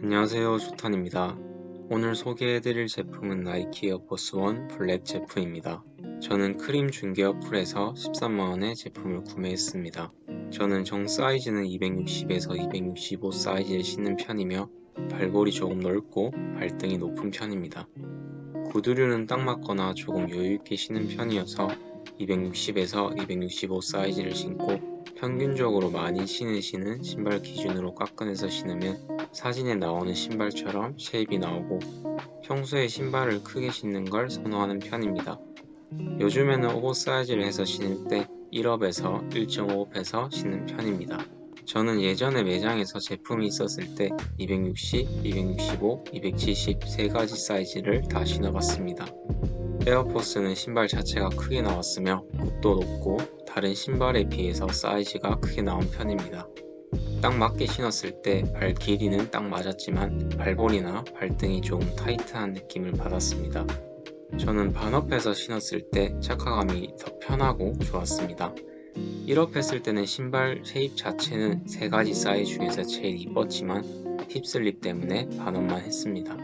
안녕하세요 조탄입니다. 오늘 소개해드릴 제품은 나이키 에어포스 1 블랙 제품입니다. 저는 크림 중개 어플에서 13만원에 제품을 구매했습니다. 저는 정 사이즈는 260에서 265 사이즈에 신는 편이며 발볼이 조금 넓고 발등이 높은 편입니다. 구두류는 딱 맞거나 조금 여유있게 신는 편이어서 260에서 265 사이즈를 신고 평균적으로 많이 신으시는 신발 기준으로 깎아내서 신으면 사진에 나오는 신발처럼 쉐입이 나오고 평소에 신발을 크게 신는 걸 선호하는 편입니다. 요즘에는 오버 사이즈를 해서 신을 때 1업에서 1.5업에서 신는 편입니다. 저는 예전에 매장에서 제품이 있었을 때 260, 265, 270세 가지 사이즈를 다 신어봤습니다. 에어포스는 신발 자체가 크게 나왔으며 굽도 높고 다른 신발에 비해서 사이즈가 크게 나온 편입니다. 딱 맞게 신었을 때 발 길이는 딱 맞았지만 발볼이나 발등이 조금 타이트한 느낌을 받았습니다. 저는 반업해서 신었을 때 착화감이 더 편하고 좋았습니다. 1업 했을 때는 신발 쉐입 자체는 세 가지 사이즈 중에서 제일 이뻤지만 힙슬립 때문에 반업만 했습니다.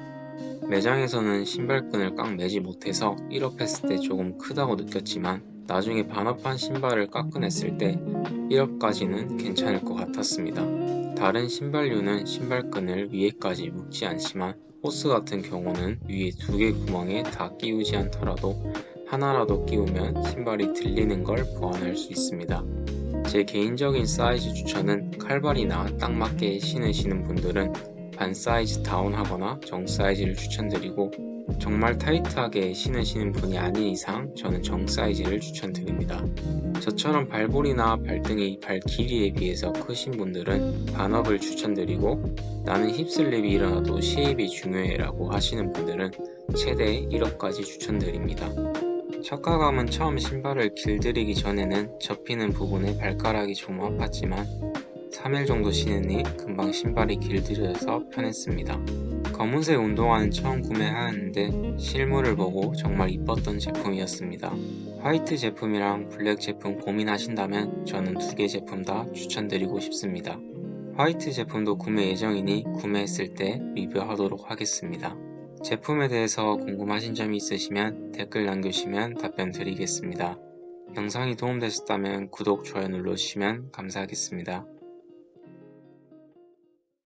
매장에서는 신발끈을 꽉 매지 못해서 1업 했을 때 조금 크다고 느꼈지만 나중에 반업한 신발을 깎아냈을 때 1업까지는 괜찮을 것 같았습니다. 다른 신발류는 신발끈을 위에까지 묶지 않지만 호스 같은 경우는 위에 두 개 구멍에 다 끼우지 않더라도 하나라도 끼우면 신발이 들리는 걸 보완할 수 있습니다. 제 개인적인 사이즈 추천은 칼발이나 딱 맞게 신으시는 분들은 반 사이즈 다운하거나 정 사이즈를 추천드리고 정말 타이트하게 신으시는 분이 아닌 이상 저는 정 사이즈를 추천드립니다. 저처럼 발볼이나 발등이 발 길이에 비해서 크신 분들은 반업을 추천드리고 나는 힙슬립이 일어나도 쉐입이 중요해 라고 하시는 분들은 최대 1업까지 추천드립니다. 착화감은 처음 신발을 길들이기 전에는 접히는 부분에 발가락이 좀 아팠지만 3일 정도 신으니 금방 신발이 길들여져서 편했습니다. 검은색 운동화는 처음 구매하였는데 실물을 보고 정말 이뻤던 제품이었습니다. 화이트 제품이랑 블랙 제품 고민하신다면 저는 두 개 제품 다 추천드리고 싶습니다. 화이트 제품도 구매 예정이니 구매했을 때 리뷰하도록 하겠습니다. 제품에 대해서 궁금하신 점이 있으시면 댓글 남겨주시면 답변 드리겠습니다. 영상이 도움되셨다면 구독, 좋아요 눌러주시면 감사하겠습니다.